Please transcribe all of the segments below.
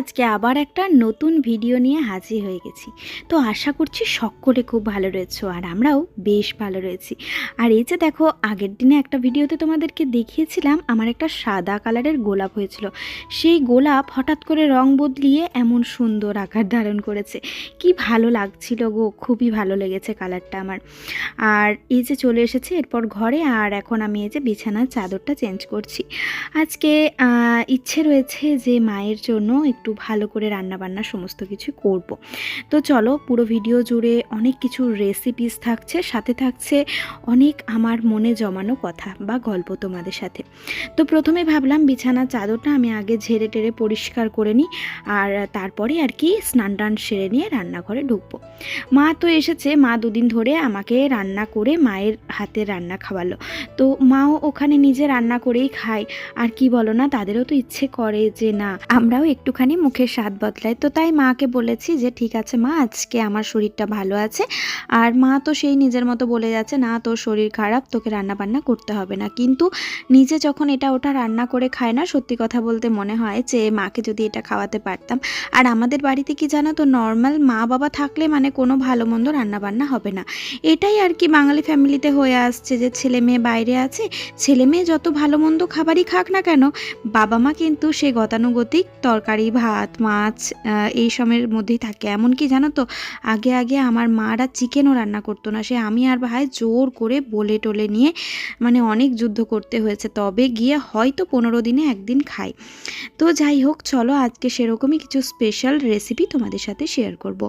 আজকে আবার একটা নতুন ভিডিও নিয়ে হাজির হয়ে গেছি। তো আশা করছি সকলে খুব ভালো রয়েছো আর আমরাও বেশ ভালো রয়েছি। আর এই যে দেখো, আগের দিনে একটা ভিডিওতে তোমাদেরকে দেখিয়েছিলাম, আমার একটা সাদা কালারের গোলাপ হয়েছিল। সেই গোলাপ হঠাৎ করে রং বদলিয়ে এমন সুন্দর আকার ধারণ করেছে। কি ভালো লাগছিল গো, খুবই ভালো লেগেছে কালারটা আমার। আর এই যে চলে এসেছে এরপর ঘরে, আর এখন আমি এই যে বিছানার চাদরটা চেঞ্জ করছি। আজকে ইচ্ছে রয়েছে যে মায়ের জন্য একটু ভালো করে রান্নাবান্না সমস্ত কিছু করব। তো চলো পুরো ভিডিও জুড়ে অনেক কিছু রেসিপিস থাকছে, সাথে থাকছে অনেক আমার মনে জমানো কথা বা গল্প তোমাদের সাথে। তো প্রথমে ভাবলাম বিছানার চাদরটা আমি আগে ঝেড়ে টেরে পরিষ্কার করে নিই আর তারপরে আর কি স্নান টান সেরে নিয়ে রান্নাঘরে ঢুকবো। মা তো এসেছে, মা দুদিন ধরে আমাকে রান্না করে মায়ের হাতে রান্না খাওয়ালো। তো মাও ওখানে নিজে রান্না করেই খায়, আর কি বলো না, তাদেরও তো ইচ্ছে করে যে না, আমরাও একটুখানি মুখের স্বাদ বদলাই তো তাই মাকে বলেছি যে, ঠিক আছে মা, আজকে আমার শরীরটা ভালো আছে। আর মা তো সেই নিজের মতো বলে যাচ্ছে, না, তোর শরীর খারাপ, তোকে রান্না বান্না করতে হবে না। কিন্তু নিজে যখন এটা ওটা রান্না করে খায় না, সত্যি কথা বলতে মনে হয় যে, মাকে যদি এটা খাওয়াতে পারতাম। আর আমাদের বাড়িতে কি জানো তো, নর্মাল মা বাবা থাকলে মানে কোনো ভালো মন্দ রান্না বান্না হবে না। এটাই আর কি বাঙালি ফ্যামিলিতে হয়ে আসছে যে, ছেলে মেয়ে বাইরে আছে, ছেলে মেয়ে যত ভালো মন্দ খাবারই খাক না কেন, বাবা মা কিন্তু সে গতানুগতিক তরকারি ভাত, মাছ এই সময়ের মধ্যেই থাকে। এমনকি জানো তো, আগে আগে আমার মারা চিকেনও রান্না করতো না। সে আমি আর ভাই জোর করে বলে টলে নিয়ে মানে অনেক যুদ্ধ করতে হয়েছে। তবে গিয়ে হয়তো পনেরো দিনে একদিন খাই। তো যাই হোক, চলো আজকে সেরকমই কিছু স্পেশাল রেসিপি তোমাদের সাথে শেয়ার করব।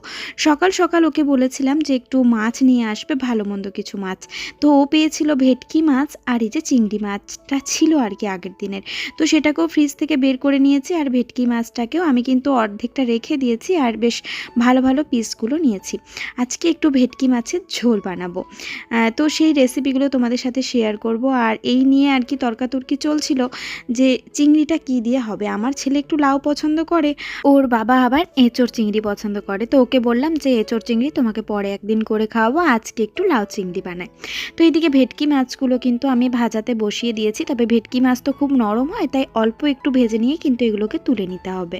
সকাল সকাল ওকে বলেছিলাম যে একটু মাছ নিয়ে আসবে, ভালো মন্দ কিছু মাছ। তো ও পেয়েছিল ভেটকি মাছ আর এই যে চিংড়ি মাছটা ছিল আর কি আগের দিনের। তো সেটাকেও ফ্রিজ থেকে বের করে নিয়েছি আর ভেটকি মাছটাকেও আমি কিন্তু অর্ধেকটা রেখে দিয়েছি আর বেশ ভালো ভালো পিসগুলো নিয়েছি। আজকে একটু ভেটকি মাছের ঝোল বানাবো। তো সেই রেসিপিগুলো তোমাদের সাথে শেয়ার করব। আর এই নিয়ে আর কি তর্কাতর্কি চলছিল যে চিংড়িটা কি দিয়ে হবে। আমার ছেলে একটু লাউ পছন্দ করে, ওর বাবা আবার এঁচোড় চিংড়ি পছন্দ করে। তো ওকে বললাম যে এঁচোড় চিংড়ি তোমাকে পরে একদিন করে খাওয়াবো, আজকে একটু লাউ চিংড়ি বানাই। তো এইদিকে ভেটকি মাছগুলো কিন্তু আমি ভাজাতে বসিয়ে দিয়েছি। তবে ভেটকি মাছ তো খুব নরম হয়, তাই অল্প একটু ভেজে নিয়ে কিন্তু এগুলোকে তুলে নিতে হবে।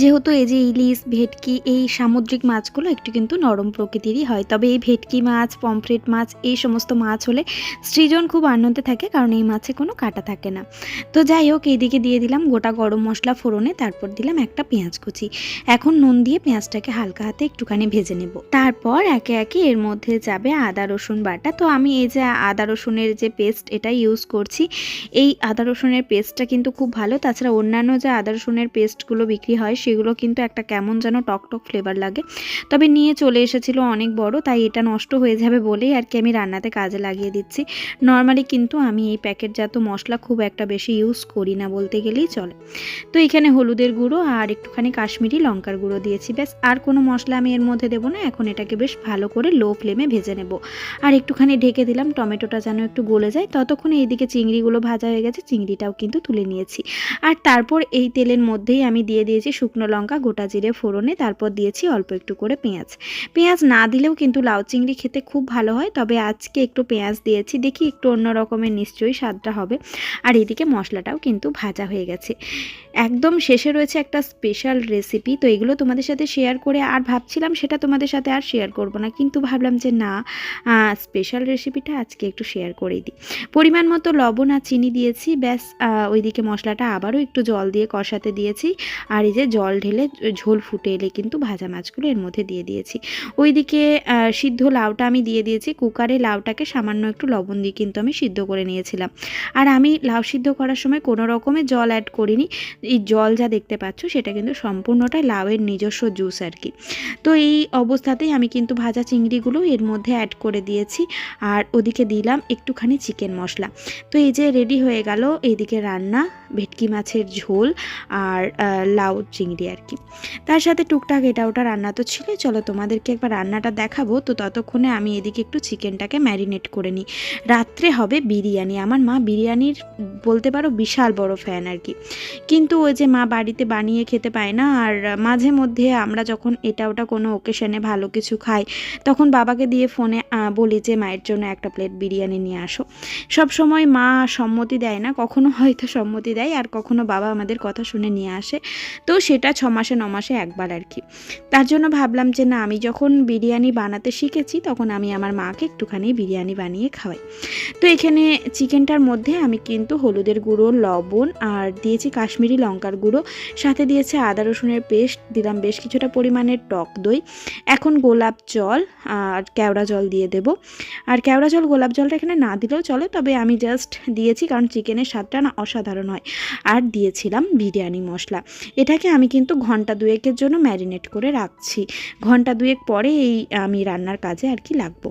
যেহেতু এই যে ইলিশ, ভেটকি এই সামুদ্রিক মাছগুলো একটু কিন্তু নরম প্রকৃতিরই হয়। তবে এই ভেটকি মাছ, পমফ্রেট মাছ এই সমস্ত মাছ হলে সৃজন খুব আনন্দে থাকে কারণ এই মাছে কোনো কাটা থাকে না। তো যাই হোক, এইদিকে দিয়ে দিলাম গোটা গরম মশলা ফোড়নে, তারপর দিলাম একটা পেঁয়াজ কুচি। এখন নুন দিয়ে পেঁয়াজটাকে হালকা হাতে একটুখানি ভেজে নেব। তারপর একে একে এর মধ্যে যাবে আদা, রসুন বাটা। তো আমি এই যে আদা, রসুনের যে পেস্ট এটা ইউজ করছি, এই আদা, রসুনের পেস্টটা কিন্তু খুব ভালো। তাছাড়া অন্যান্য যে আদা, রসুনের পেস্টগুলো বিক্রি হয় সেগুলো কিন্তু একটা কেমন যেন টক টক ফ্লেভার লাগে। তবে নিয়ে চলে এসেছিল অনেক বড়, তাই এটা নষ্ট হয়ে যাবে বলেই আর কি আমি রান্নাতে কাজে লাগিয়ে দিচ্ছি। নর্মালি কিন্তু আমি এই প্যাকেটজাত মশলা খুব একটা বেশি ইউজ করি না বলতে গেলেই চলে। তো এখানে হলুদের গুঁড়ো আর একটুখানি কাশ্মীরি লঙ্কার গুঁড়ো দিয়েছি, ব্যাস। আর কোনো মশলা আমি এর মধ্যে দেবো না, এখন এটাকে বেশ ভালো করে লো ফ্লেমে ভেজে নেব। আর একটুখানি ঢেকে দিলাম, টমেটোটা যেন একটু গলে যায়। ততক্ষণে এইদিকে চিংড়িগুলো ভাজা হয়ে গেছে, চিংড়িটাও কিন্তু তুলে নিয়েছি। আর তারপর এই তেলের মধ্যেই আমি দিয়ে দিয়েছি শুকনো লঙ্কা, গোটা জিরে ফোড়নে, তারপর দিয়েছি অল্প একটু করে পেঁয়াজ। পেঁয়াজ না দিলেও কিন্তু লাউ চিংড়ি খেতে খুব ভালো হয়, তবে আজকে একটু পেঁয়াজ দিয়েছি, দেখি একটু অন্য রকমের নিশ্চয়ই স্বাদটা হবে। আর এদিকে মশলাটাও কিন্তু ভাজা হয়ে গেছে। একদম শেষে রয়েছে একটা স্পেশাল রেসিপি, তো এগুলো তোমাদের সাথে শেয়ার করে আর ভাবছিলাম সেটা তোমাদের সাথে আর শেয়ার করব না, কিন্তু ভাবলাম যে না স্পেশাল রেসিপিটা আজকে একটু শেয়ার করেই দিই। পরিমাণ মতো লবণ আর চিনি দিয়েছি, ব্যাস ওইদিকে মশলাটা আবারও একটু জল দিয়ে কষাতে দিয়েছি। আর এই যে জল ঢেলে ঝোল ফুটে এলে কিন্তু ভাজা মাছগুলো এর মধ্যে দিয়ে দিয়েছি। ওইদিকে সিদ্ধ লাউটা আমি দিয়ে দিয়েছি। কুকারে লাউটাকে সামান্য একটু লবণ দিয়ে কিন্তু আমি সিদ্ধ করে নিয়েছিলাম। আর আমি লাউ সিদ্ধ করার সময় কোনো রকমের জল অ্যাড করিনি। এই জল যা দেখতে পাচ্ছ, সেটা কিন্তু সম্পূর্ণটাই লাউয়ের নিজস্ব জুস আর কি। তো এই অবস্থাতেই আমি কিন্তু ভাজা চিংড়িগুলো এর মধ্যে অ্যাড করে দিয়েছি। আর ওদিকে দিলাম একটুখানি চিকেন মশলা। তো এই যে রেডি হয়ে গেল, এইদিকে রান্না, ভেটকি মাছের ঝোল, আর লাউ চিংড়ি আর কি। তার সাথে টুকটাক এটা ওটা রান্না তো ছিল চলো তোমাদেরকে একবার রান্নাটা দেখাবো। তো ততক্ষণে আমি এদিকে একটু চিকেনটাকে ম্যারিনেট করে নিই। রাত্রে হবে বিরিয়ানি। আমার মা বিরিয়ানির বলতে পারো বিশাল বড় ফ্যান আর কি। কিন্তু ওই যে মা বাড়িতে বানিয়ে খেতে পায় না, আর মাঝে মধ্যে আমরা যখন এটা ওটা কোনো ওকেশনে ভালো কিছু খাই, তখন বাবাকে দিয়ে ফোনে বলি যে, মায়ের জন্য একটা প্লেট বিরিয়ানি নিয়ে আসো। সব সময় মা সম্মতি দেয় না। কখনো হয়তো সম্মতি দেয়, আর কখনো বাবা আমাদের কথা শুনে নিয়ে আসে। তো সেটা ছ মাসে, ন মাসে একবার আর কি। তার জন্য ভাবলাম যে না, আমি যখন বিরিয়ানি বানাতে শিখেছি, তখন আমি আমার মাকে একটুখানি বিরিয়ানি বানিয়ে খাওয়াই। তো এখানে চিকেনটার মধ্যে আমি কিন্তু হলুদের গুঁড়ো, লবণ আর দিয়েছি কাশ্মীরি লঙ্কার গুঁড়ো। সাথে দিয়েছে আদা, রসুনের পেস্ট, দিলাম বেশ কিছুটা পরিমাণের টক দই। এখন গোলাপ জল আর কেওড়া জল দিয়ে দেব। আর কেওড়া জল, গোলাপ জলটা এখানে না দিলেও চলে, তবে আমি জাস্ট দিয়েছি, কারণ চিকেনের স্বাদটা না অসাধারণ হয়। আর দিয়েছিলাম বিরিয়ানি মশলা। এটাকে আমি কিন্তু ঘণ্টা দুয়েকের জন্য ম্যারিনেট করে রাখছি। ঘণ্টা দুয়েক পরে এই আমি রান্নার কাজে আর কি লাগবো।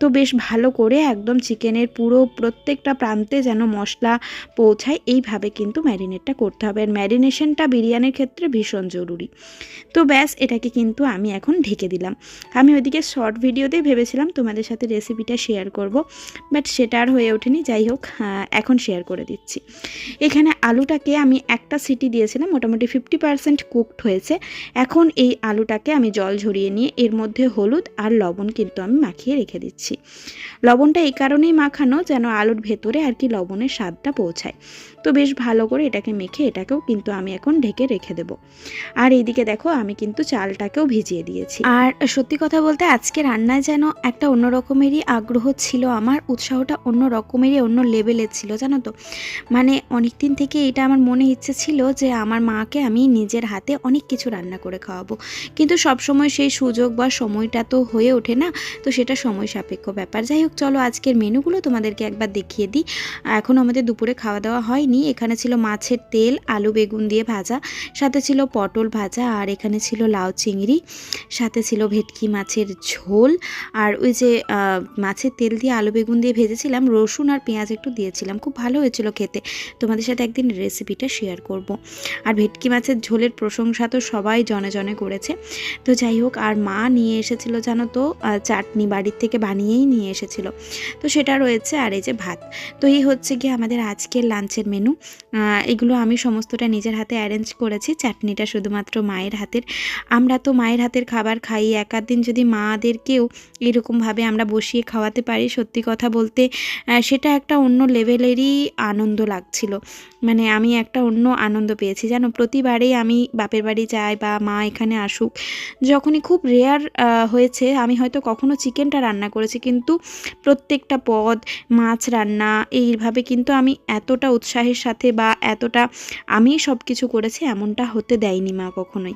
তো বেশ ভালো করে একদম চিকেনের পুরো প্রত্যেকটা প্রান্তে যেন মশলা পৌঁছায়, এইভাবে কিন্তু ম্যারিনেটটা করতে হবে। আর ম্যারিনেশনটা বিরিয়ানির ক্ষেত্রে ভীষণ জরুরি। তো ব্যাস, এটাকে কিন্তু আমি এখন ঢেকে দিলাম। আমি ওইদিকে শর্ট ভিডিওতেই ভেবেছিলাম তোমাদের সাথে রেসিপিটা শেয়ার করব, বাট সেটা আর হয়ে ওঠেনি। যাই হোক এখন শেয়ার করে দিচ্ছি। এখানে আলুটাকে আমি একটা সিটি দিয়েছিলাম, মোটামুটি ফিফটি পার্সেন্ট কুকড হয়েছে। এখন এই আলুটাকে আমি জল ঝরিয়ে নিয়ে এর মধ্যে হলুদ আর লবণ কিন্তু আমি মাখিয়ে রেখে দিচ্ছি। লবণটা এই কারণেই মাখানো যেন আলুর ভেতরে আর কি লবণের স্বাদটা পৌঁছায়। তো বেশ ভালো করে এটাকে মেখে এটাকেও কিন্তু আমি এখন ঢেকে রেখে দেবো। আর এইদিকে দেখো আমি কিন্তু চালটাকেও ভিজিয়ে দিয়েছি। আর সত্যি কথা বলতে আজকে রান্নায় যেন একটা অন্য রকমেরই আগ্রহ ছিল আমার, উৎসাহটা অন্য রকমেরই অন্য লেভেলের ছিল, জানো তো? মানে অনেক দিন থেকে এটা আমার মনে ইচ্ছে ছিল যে আমার মাকে আমি নিজের হাতে অনেক কিছু রান্না করে খাওয়াবো। কিন্তু সবসময় সেই সুযোগ বা সময়টা তো হয়ে ওঠে না, তো সেটা সময় সাপেক্ষ ব্যাপার। যাই হোক, চলো আজকের মেনুগুলো তোমাদেরকে একবার দেখিয়ে দিই। এখন আমাদের দুপুরে খাওয়া দাওয়া হয়নি। এখানে ছিল মাছের তেল, আলু বেগুন দিয়ে ভাজা, সাথে ছিল পটল ভাজা, আর এখানে ছিল লাউ চিংড়ি, সাথে ছিল ভেটকি মাছের ঝোল। আর ওই যে মাছের তেল দিয়ে আলু বেগুন দিয়ে ভেজেছিলাম, রসুন আর পেঁয়াজ একটু দিয়েছিলাম। খুব ভালো হয়েছিল খেতে। তোমাদের সাথে একদিন রেসিপিটা শেয়ার করব। আর ভেটকি মাছের ঝোলের প্রশংসা তো সবাই জনে জনে করেছে। তো যাই হোক, আর মা নিয়ে এসেছিল জানো তো চাটনি বাড়ির থেকে বানিয়েই নিয়ে এসেছিল। তো সেটা রয়েছে, আর এই যে ভাত। তো এই হচ্ছে গিয়ে আমাদের আজকের লাঞ্চের মেনু এগুলো আমি সমস্তটা নিজের হাতে অ্যারেঞ্জ করেছি। চাটনিটা শুধুমাত্র মায়ের হাতের। আমরা তো মায়ের হাতের খাবার খাই। এক আধ দিন যদি মাদেরকেও এরকমভাবে আমরা বসিয়ে খাওয়াতে পারি, সত্যি কথা বলতে সেটা একটা অন্য লেভেলেরই আনন্দ লাগছিল। মানে আমি একটা অন্য আনন্দ পেয়েছি। জানো প্রতিবারেই আমি বাপের বাড়ি যাই বা মা এখানে আসুক, যখনই খুব রেয়ার হয়েছে, আমি হয়তো কখনো চিকেনটা রান্না করেছি, কিন্তু প্রত্যেকটা পদ, মাছ রান্না, এইভাবে কিন্তু আমি এতটা উৎসাহের সাথে বা এতটা আমি সব কিছু করেছি এমনটা হতে দেয়নি মা কখনোই।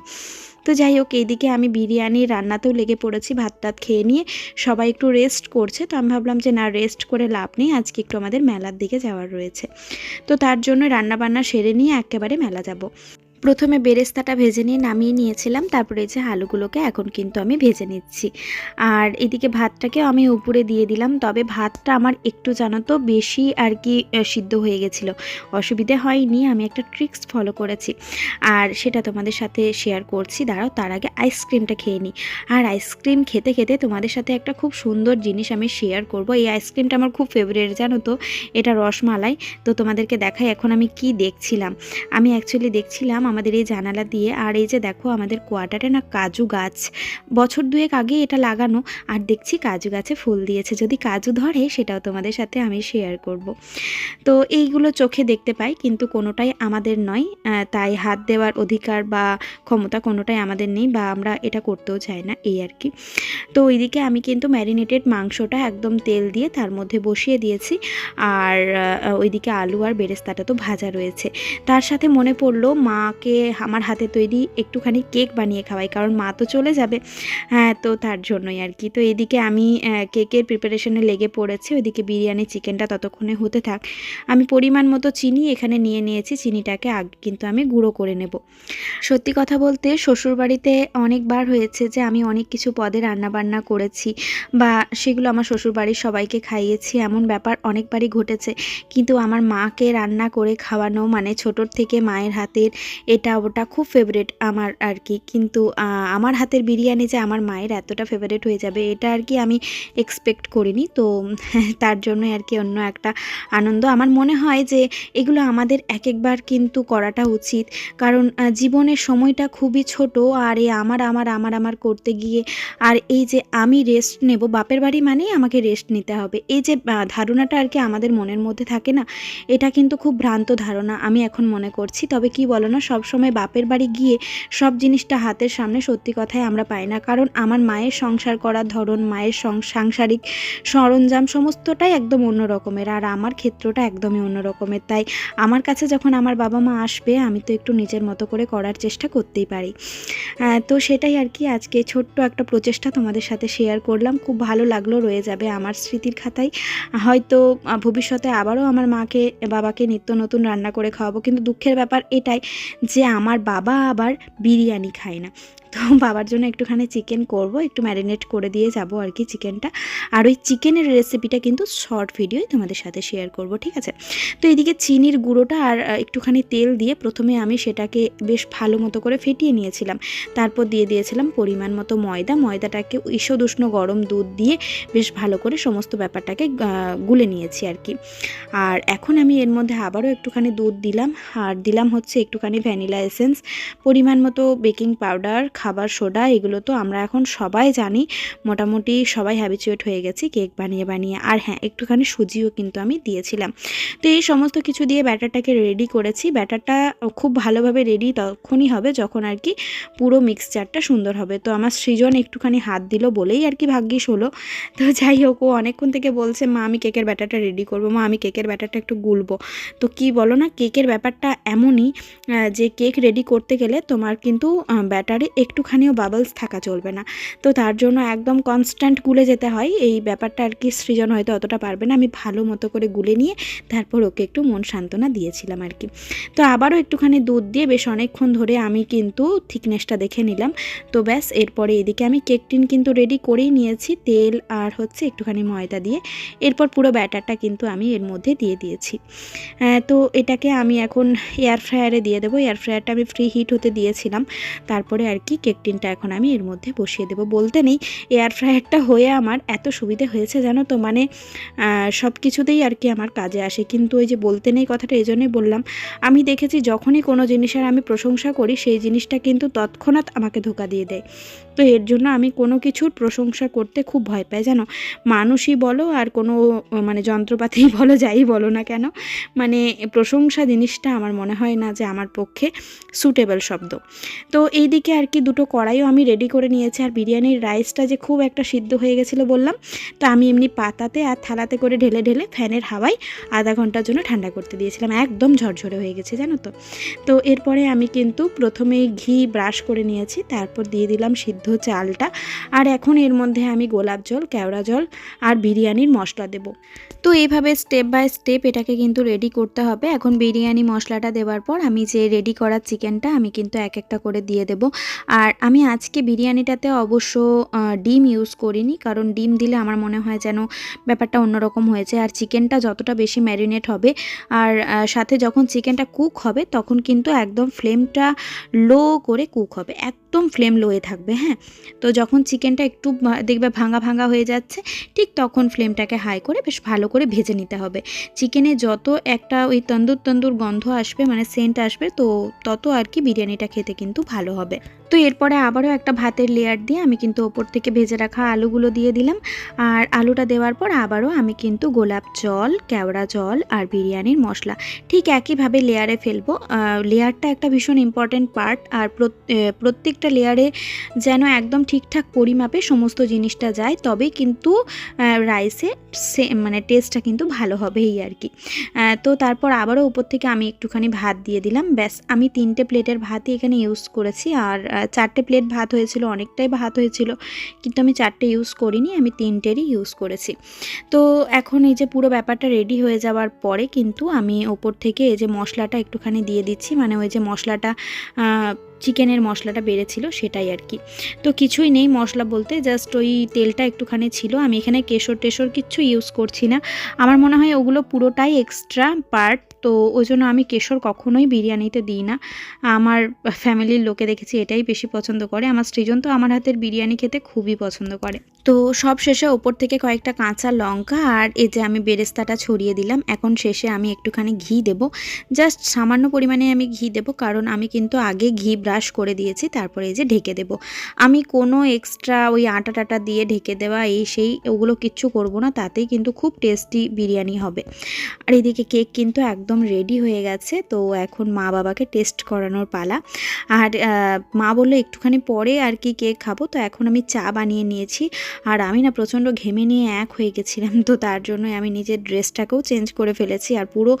তো যাই হোক, এইদিকে আমি বিরিয়ানি রান্নাতেও লেগে পড়েছি, ভাত টাত খেয়ে নিয়ে সবাই একটু রেস্ট করছে। তো আমি ভাবলাম যে না রেস্ট করে লাভ নেই, আজকে একটু আমাদের মেলার দিকে যাওয়ার রয়েছে। তো তার জন্য রান্নাবান্না সেরে নিয়ে একেবারে মেলা যাব। প্রথমে বেরেস্তাটা ভেজে নিয়ে নামিয়ে নিয়েছিলাম, তারপরে এই যে আলুগুলোকে এখন কিন্তু আমি ভেজে নিচ্ছি। আর এদিকে ভাতটাকেও আমি উপরে দিয়ে দিলাম, তবে ভাতটা আমার একটু জানো তো বেশি আর কি সিদ্ধ হয়ে গেছিল। অসুবিধে হয়নি, আমি একটা ট্রিক্স ফলো করেছি। আর সেটা তোমাদের সাথে শেয়ার করছি, দাঁড়াও, তার আগে আইসক্রিমটা খেয়ে নিই। আর আইসক্রিম খেতে খেতে তোমাদের সাথে একটা খুব সুন্দর জিনিস আমি শেয়ার করব। এই আইসক্রিমটা আমার খুব ফেভারিট জানো তো, এটা রসমালাই। তো তোমাদেরকে দেখাই এখন আমি কি দেখছিলাম। আমি অ্যাকচুয়ালি দেখছিলাম আমাদের এই জানালা দিয়ে, আর এই যে দেখো আমাদের কোয়ার্টারে না কাজু গাছ। বছর দুয়েক আগে এটা লাগানো, আর দেখছি কাজু গাছে ফুল দিয়েছে। যদি কাজু ধরে, সেটাও তোমাদের সাথে আমি শেয়ার করব। তো এইগুলো চোখে দেখতে পাই, কিন্তু কোনোটাই আমাদের নয়। তাই হাত দেওয়ার অধিকার বা ক্ষমতা কোনোটাই আমাদের নেই, বা আমরা এটা করতেও চাই না, এই আর কি। তো ওইদিকে আমি কিন্তু ম্যারিনেটেড মাংসটা একদম তেল দিয়ে তার মধ্যে বসিয়ে দিয়েছি, আর ওইদিকে আলু আর বেরেস্তাটা তো ভাজা রয়েছে। তার সাথে মনে পড়ল মাকে আমার হাতে তৈরি একটুখানি কেক বানিয়ে খাওয়াই, কারণ মা তো চলে যাবে। হ্যাঁ তো তার জন্যই আর কি। তো এদিকে আমি কেকের প্রিপারেশনে লেগে পড়েছে, ওইদিকে বিরিয়ানি চিকেনটা ততক্ষণে হতে থাক। আমি পরিমাণ মতো চিনি এখানে নিয়ে নিয়েছি, চিনিটাকে আগে, কিন্তু আমি গুঁড়ো করে নেব। সত্যি কথা বলতে শ্বশুরবাড়িতে অনেকবার হয়েছে যে আমি অনেক কিছু পদে রান্নাবান্না করেছি বা সেগুলো আমার শ্বশুরবাড়ির সবাইকে খাইয়েছি, এমন ব্যাপার অনেকবারই ঘটেছে। কিন্তু আমার মাকে রান্না করে খাওয়ানো মানে ছোটোর থেকে মায়ের হাতের এটা ওটা খুব ফেভারিট আমার আর কি কিন্তু আমার হাতের বিরিয়ানি যে আমার মায়ের এতটা ফেভারিট হয়ে যাবে, এটা আর কি আমি এক্সপেক্ট করিনি। তো, তার জন্য আর কি অন্য একটা আনন্দ। আমার মনে হয় যে, এগুলো আমাদের এক একবার কিন্তু করাটা উচিত। কারণ জীবনের সময়টা খুবই ছোট আর এই আমার আমার আমার আমার করতে গিয়ে আর এই যে আমি রেস্ট নেব, বাপের বাড়ি মানেই আমাকে রেস্ট নিতে হবে। এই যে ধারণাটা আর কি আমাদের মনের মধ্যে থাকে না, এটা কিন্তু খুব ভ্রান্ত ধারণা আমি এখন মনে করছি। তবে কি বলো না সবসময় বাপের বাড়ি গিয়ে সব জিনিসটা হাতের সামনে সত্যি কথাই আমরা পাই না। কারণ আমার মায়ের সংসার করার ধরন, মায়ের সাংসারিক সরঞ্জাম সমস্তটাই একদম অন্য রকমের। আর আমার ক্ষেত্রটা একদমই অন্য রকমের। তাই আমার কাছে যখন আমার বাবা মা আসবে, আমি তো একটু নিজের মতো করে করার চেষ্টা করতেই পারি। তো সেটাই আর কি আজকে ছোট্ট একটা প্রচেষ্টা তোমাদের সাথে শেয়ার করলাম। খুব ভালো লাগল, রয়ে যাবে আমার স্মৃতির খাতায়। হয়তো ভবিষ্যতে আবারও আমার মাকে, বাবাকে নিত্য নতুন রান্না করে খাওয়াবো। কিন্তু দুঃখের ব্যাপার এটাই যে আমার বাবা আবার বিরিয়ানি খায় না। তো বাবার জন্য একটুখানি চিকেন করব, একটু ম্যারিনেট করে দিয়ে যাব আর কি চিকেনটা আর ওই চিকেনের রেসিপিটা কিন্তু শর্ট ভিডিওই তোমাদের সাথে শেয়ার করব, ঠিক আছে? তো এদিকে চিনির গুঁড়োটা আর একটুখানি তেল দিয়ে প্রথমে আমি সেটাকে বেশ ভালো মতো করে ফেটিয়ে নিয়েছিলাম। তারপর দিয়ে দিয়েছিলাম পরিমাণ মতো ময়দা। ময়দাটাকে ঈষদ উষ্ণ গরম দুধ দিয়ে বেশ ভালো করে সমস্ত ব্যাপারটাকে গুলে নিয়েছি আর কি। আর এখন আমি এর মধ্যে আবারও একটুখানি দুধ দিলাম। আর দিলাম হচ্ছে একটুখানি ভ্যানিলা এসেন্স পরিমাণ মতো বেকিং পাউডার খাবার, সোডা, এগুলো তো আমরা এখন সবাই জানি। মোটামুটি সবাই হ্যাবিচুয়েট হয়ে গেছি কেক বানিয়ে বানিয়ে। আর হ্যাঁ একটুখানি সুজিও কিন্তু আমি দিয়েছিলাম। তো এই সমস্ত কিছু দিয়ে ব্যাটারটাকে রেডি করেছি। ব্যাটারটা খুব ভালোভাবে রেডি তখনই হবে যখন আর কি পুরো মিক্সচারটা সুন্দর হবে। তো আমার সৃজন একটুখানি হাত দিল বলেই আর কি ভাগ্যিস হলো। তো যাই হোক, ও অনেকক্ষণ থেকে বলছে, মা, আমি কেকের ব্যাটারটা রেডি করব। মা, আমি কেকের ব্যাটারটা একটু গুলবো। তো কি বলো না কেকের ব্যাপারটা এমনই যে কেক রেডি করতে গেলে তোমার কিন্তু ব্যাটারে ব্যাটারে একটুখানিও বাবলস থাকা চলবে না। তো তার জন্য একদম কনস্ট্যান্ট গুলে যেতে হয়। এই ব্যাপারটা আর কি সৃজন হয়তো অতটা পারবে না। আমি ভালো মতো করে গুলে নিয়ে তারপর ওকে একটু মন সান্ত্বনা দিয়েছিলাম আর কি। তো আবারও একটুখানি দুধ দিয়ে বেশ অনেকক্ষণ ধরে আমি কিন্তু থিকনেসটা দেখে নিলাম। তো ব্যাস, এরপরে এদিকে আমি কেক টিন কিন্তু রেডি করেই নিয়েছি। তেল আর হচ্ছে একটুখানি ময়দা দিয়ে। এরপর পুরো ব্যাটারটা কিন্তু আমি এর মধ্যে দিয়ে দিয়েছি। তো এটাকে আমি এখন এয়ার ফ্রায়ারে দিয়ে দেবো। এয়ার ফ্রায়ারটা আমি ফ্রি হিট হতে দিয়েছিলাম। তারপরে আর কি কেক টিনটা এখন আমি এর মধ্যে বসিয়ে দেবো। বলতে নেই এয়ার ফ্রায়ারটা হয়ে আমার এত সুবিধে হয়েছে জানো তো? মানে সব কিছুতেই আর কি আমার কাজে আসে। কিন্তু ওই যে বলতে নেই কথাটা এই জন্যই বললাম, আমি দেখেছি যখনই কোনো জিনিসের আমি প্রশংসা করি, সেই জিনিসটা কিন্তু তৎক্ষণাৎ আমাকে ধোকা দিয়ে দেয়। তো এর জন্য আমি কোনো কিছুর প্রশংসা করতে খুব ভয় পাই, জানো? মানুষই বলো আর কোনো মানে যন্ত্রপাতিই বলো, যাই বলো না কেন মানে প্রশংসা জিনিসটা আমার মনে হয় না যে আমার পক্ষে সুটেবল শব্দ। তো এই দিকে আর কি দুটো কড়াইও আমি রেডি করে নিয়েছি। আর বিরিয়ানির রাইসটা যে খুব একটা সিদ্ধ হয়ে গেছিল বললাম, তো আমি এমনি পাতাতে আর থালাতে করে ঢেলে ঢেলে ফ্যানের হাওয়ায় আধা ঘণ্টার জন্য ঠান্ডা করতে দিয়েছিলাম। একদম ঝরঝরে হয়ে গেছে, জানো তো। তো এরপরে আমি কিন্তু প্রথমেই ঘি ব্রাশ করে নিয়েছি, তারপর দিয়ে দিলাম সিদ্ধ চালটা। আর এখন এর মধ্যে আমি গোলাপ জল, কেওড়া জল আর বিরিয়ানির মশলা দেব। তো এইভাবে স্টেপ বাই স্টেপ এটাকে কিন্তু রেডি করতে হবে। এখন বিরিয়ানি মশলাটা দেওয়ার পর আমি যে রেডি করা চিকেনটা আমি কিন্তু এক একটা করে দিয়ে দেব। আর আমি আজকে বিরিয়ানিটাতে অবশ্য ডিম ইউজ করিনি, কারণ ডিম দিলে আমার মনে হয় যেন ব্যাপারটা অন্যরকম হয়েছে আর চিকেনটা যতটা বেশি ম্যারিনেট হবে, আর সাথে যখন চিকেনটা কুক হবে, তখন কিন্তু একদম ফ্লেমটা লো করে কুক হবে, একদম ফ্লেম লোয়ে থাকবে হ্যাঁ? তো যখন চিকেনটা একটু দেখবে ভাঙা ভাঙা হয়ে যাচ্ছে, ঠিক তখন ফ্লেমটাকে হাই করে বেশ ভালো করে ভেজে নিতে হবে। চিকেনে যত একটা ওই তন্দুর তন্দুর গন্ধ আসবে মানে সেন্ট আসবে, তো তত আর কি বিরিয়ানিটা খেতে কিন্তু ভালো হবে। তো এরপরে আবারও একটা ভাতের লেয়ার দিয়ে আমি কিন্তু ওপর থেকে ভেজে রাখা আলুগুলো দিয়ে দিলাম। আর আলুটা দেওয়ার পর আবারও আমি কিন্তু গোলাপ জল, কেওড়া জল আর বিরিয়ানির মশলা ঠিক একইভাবে লেয়ারে ফেলব। লেয়ারটা একটা ভীষণ ইম্পর্ট্যান্ট পার্ট আর প্রত- প্রত্যেকটা লেয়ারে যেন একদম ঠিকঠাক পরিমাপে সমস্ত জিনিসটা যায়, তবেই কিন্তু রাইসে মানে টেস্টটা কিন্তু ভালো হবে এই আর কি। তো তারপর আবারও উপর থেকে আমি একটুখানি ভাত দিয়ে দিলাম। ব্যাস, আমি তিনটে প্লেটের ভাতই এখানে ইউজ করেছি। আর চারটে প্লেট ভাত হয়েছিল, অনেকটাই ভাত হয়েছিল, কিন্তু আমি চারটে ইউজ করিনি, আমি তিনটেরই ইউজ করেছি। তো এখন এই যে পুরো ব্যাপারটা রেডি হয়ে যাওয়ার পরে কিন্তু আমি ওপর থেকে এই যে মশলাটা একটুখানি দিয়ে দিচ্ছি মানে ওই যে মশলাটা চিকেনের মশলাটা বেড়েছিল সেটাই আর কি। তো কিছুই নেই মশলা বলতে জাস্ট ওই তেলটা একটুখানি ছিল। আমি এখানে কেশর টেশর কিচ্ছু ইউজ করছি না। আমার মনে হয় ওগুলো পুরোটাই এক্সট্রা পার্ট তো ওই জন্য আমি কেশর কখনোই বিরিয়ানিতে দিই না। আমার ফ্যামিলির লোকে দেখেছি এটাই বেশি পছন্দ করে। আমার সৃজন তো আমার হাতের বিরিয়ানি খেতে খুবই পছন্দ করে। তো সব শেষে ওপর থেকে কয়েকটা কাঁচা লঙ্কা আর এই যে আমি বেরেস্তাটা ছড়িয়ে দিলাম, এখন শেষে আমি একটুখানি ঘি দেব। জাস্ট সামান্য পরিমাণে আমি ঘি দেব, কারণ আমি কিন্তু আগে ঘি ব্রাশ করে দিয়েছি, তারপরে এই যে ঢেকে দেব। আমি কোনো এক্সট্রা ওই আটা টাটা দিয়ে ঢেকে দেওয়া, এই সেই ওগুলো কিচ্ছু করব না, তাতেই কিন্তু খুব টেস্টি বিরিয়ানি হবে। আর এদিকে কেক কিন্তু একদম একদম রেডি হয়ে গেছে, তো এখন মা বাবাকে টেস্ট করানোর পালা। আর মা বলল একটুখানি পরে আর কি কেক খাব, তো এখন আমি চা বানিয়ে নিয়েছি। আর আমি না প্রচণ্ড ঘেমে নিয়ে এক হয়ে গেছিলাম, তো তার জন্য আমি নিজের ড্রেসটাকেও চেঞ্জ করে ফেলেছি। আর পুরো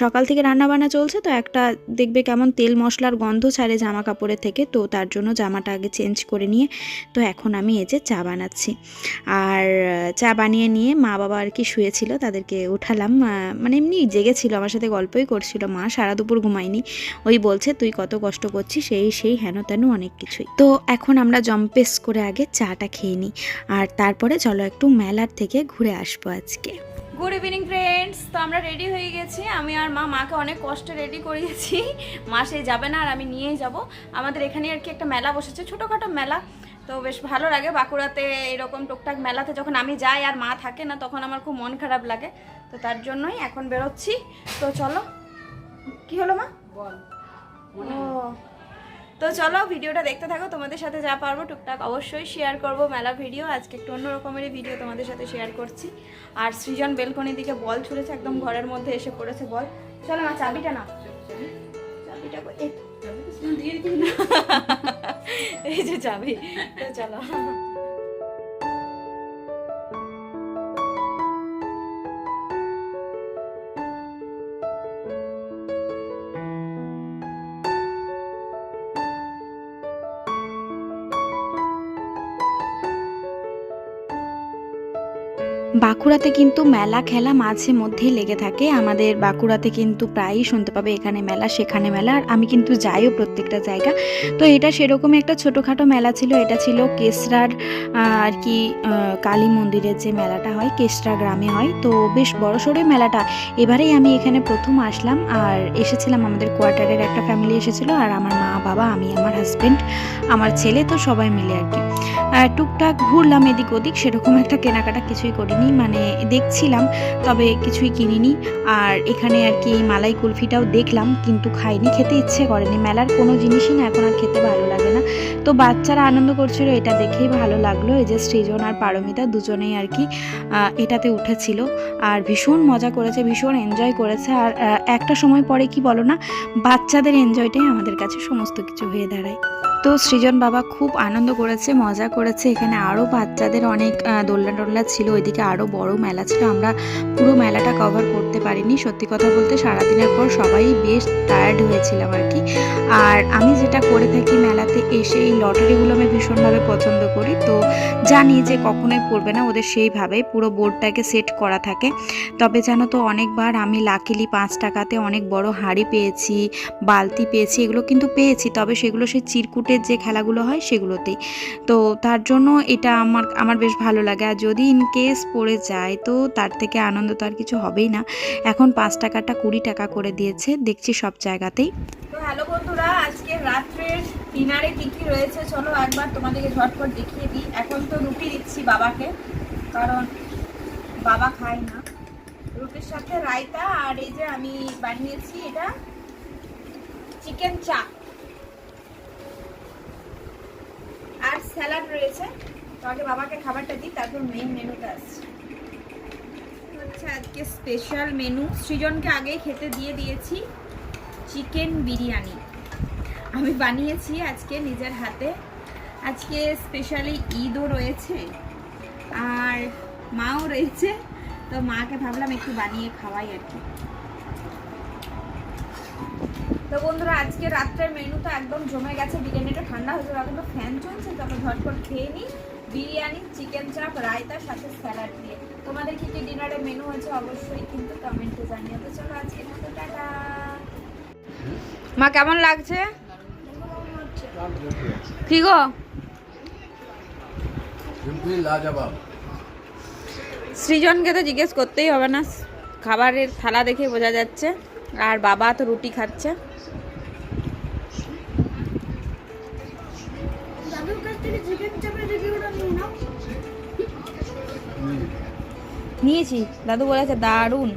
সকাল থেকে রান্নাবান্না চলছে, তো একটা দেখবে কেমন তেল মশলার গন্ধ ছাড়ে জামা কাপড়ের থেকে, তো তার জন্য জামাটা আগে চেঞ্জ করে নিয়ে, তো এখন আমি এই যে চা বানাচ্ছি। আর, চা বানিয়ে নিয়ে মা বাবা আর কি শুয়েছিল, তাদেরকে উঠালাম মানে এমনি জেগেছিল আমার সাথে গল্পই করছিল। মা সারা দুপুর ঘুমায়নি। ওই বলছে, তুই কত কষ্ট করছিস, সেই সেই, হেন তেন অনেক কিছুই। তো এখন আমরা জম্পেস করে আগে চাটা খেয়ে নিই। আর তারপরে চলো একটু মেলার থেকে ঘুরে আসব আজকে। গুড ইভিনিং ফ্রেন্ডস তো আমরা রেডি হয়ে গেছি। আমি আর মা, মাকে অনেক কষ্টে রেডি করিয়েছি। মা সে যাবে না আর আমি নিয়েই যাব। আমাদের এখানে আর কি একটা মেলা বসেছে, ছোটোখাটো মেলা। তো বেশ ভালো লাগে বাঁকুড়াতে এরকম টুকটাক মেলাতে যখন আমি যাই আর মা থাকে না তখন আমার খুব মন খারাপ লাগে। তো তার জন্যই এখন বেরোচ্ছি। তো চলো কি হলো মা? ও তো চলো ভিডিওটা দেখতে থাকো তোমাদের সাথে যা পারব টুকটাক অবশ্যই শেয়ার করব মেলা ভিডিও। আজকে একটু অন্য রকমেরই ভিডিও তোমাদের সাথে শেয়ার করছি। আর সৃজন বেলকনির দিকে বল ছুঁড়েছে একদম ঘরের মধ্যে এসে পড়েছে বল। চলো মা চাবিটা না চাবিটা? এই- যে যাবি তো চলো। বাঁকুড়াতে কিন্তু মেলা খেলা মাঝে মধ্যেই লেগে থাকে। আমাদের বাঁকুড়াতে কিন্তু প্রায়ই শুনতে পাবে এখানে মেলা, সেখানে মেলা। আর আমি কিন্তু যাইও প্রত্যেকটা জায়গা। তো এটা সেরকমই একটা ছোটোখাটো মেলা ছিল। এটা ছিল কেসরার আর কি কালী মন্দিরের যে মেলাটা হয়, কেসরা গ্রামে হয়। তো বেশ বড় সড়োই মেলাটা। এবারেই আমি এখানে প্রথম আসলাম। আর এসেছিলাম আমাদের কোয়ার্টারের একটা ফ্যামিলি এসেছিল। আর আমার মা, বাবা, আমি, আমার হাজব্যান্ড আমার ছেলে তো সবাই মিলে আর কি। টুকটাক ঘুরলাম এদিক ওদিক, সেরকম একটা কেনাকাটা কিছুই করিনি মানে দেখছিলাম, তবে কিছুই কিনিনি। আর এখানে আর কি মালাই কুলফিটাও দেখলাম, কিন্তু খাইনি, খেতে ইচ্ছে করেনি। মেলার কোনো জিনিসই না, এখন আর খেতে ভালো লাগে না। তো বাচ্চারা আনন্দ করছিল এটা দেখেই ভালো লাগল, এই যে সৃজন আর পারমিতা দুজনেই আর কি এটাতে উঠেছিল। আর ভীষণ মজা করেছে, ভীষণ এনজয় করেছে। আর একটা সময় পরে কি বলো না, বাচ্চাদের এনজয়টাই আমাদের কাছে সমস্ত কিছু হয়ে দাঁড়ায়। তো সৃজন বাবা খুব আনন্দ করেছে, মজা করেছে। এখানে আরও বাচ্চাদের অনেক দোলনা টোলনা ছিল, ওইদিকে আরও বড় মেলা ছিল। আমরা পুরো মেলাটা কভার করতে পারিনি। সত্যি কথা বলতে সারাদিনের পর সবাই বেশ টায়ার্ড হয়েছিলাম আর কি। আর আমি যেটা করে থাকি মেলাতে এসে এই লটারিগুলো আমি ভীষণভাবে পছন্দ করি। তো জানি যে কখনোই পড়বে না, ওদের সেইভাবে পুরো বোর্ডটাকে সেট করা থাকে। তবে জানো তো, অনেকবার আমি লাকিলি পাঁচ টাকাতে অনেক বড় হাঁড়ি পেয়েছি, বালতি পেয়েছি, এগুলো কিন্তু পেয়েছি। তবে সেগুলো সেই চিরকুটের যে খেলাগুলো হয় সেগুলোতেই। তো তার জন্য এটা আমার আমার বেশ ভালো লাগে। আর যদি ইন কেস পড়ে যায়, তো তার থেকে আনন্দ তো আর কিছু হবেই না। এখন পাঁচ টাকাটা কুড়ি টাকা করে দিয়েছে, দেখছি সব জায়গাতেই। তো হ্যালো বন্ধুরা, আজকে রাত্রের ডিনারে কি কি রয়েছে? চলো একবার তোমাদেরকে ঝটপট দেখিয়ে দিই। এখন তো রুটি দিচ্ছি বাবাকে, কারণ বাবা খায় না। রুটির সাথে রায়তা আর এই যে আমি বানিয়েছি এটা চিকেন চাপ আর স্যালাড রয়েছে। তো আগে বাবাকে খাবারটা দিই, তারপর মেইন মেনুটা আসছে। হচ্ছে আজকে স্পেশাল মেনু সৃজনকে আগেই খেতে দিয়ে দিয়েছি চিকেন বিরিয়ানি। আমি বানিয়েছি আজকে নিজের হাতে। আজকে স্পেশালি ঈদও রয়েছে, আর মাও রয়েছে। তো মাকে ভাবলাম একটু বানিয়ে খাওয়াই আর কি। তো বন্ধুরা আজকে রাত্রের মেনু তো একদম জমে গেছে। বিরিয়ানিটা ঠান্ডা হয়েছে এখন তো ফ্যান চলছে তো আমরা ঝটপট খেয়ে নিই। বিরিয়ানি চিকেন চাপ রায়তার সাথে স্যালাড দিয়ে। তোমাদের কি কি ডিনারের মেনু হয়েছে অবশ্যই কিন্তু কমেন্টে জানিয়ে তো চলো আজকে মতো টাটা। মা কেমন লাগছে? কি গো? সৃজনকে তো জিজ্ঞেস করতেই হবে না। খাবারের থালা দেখে বোঝা যাচ্ছে। আর বাবা তো রুটি খাচ্ছে। নিয়েছি। দাদু বলেছে দারুণ।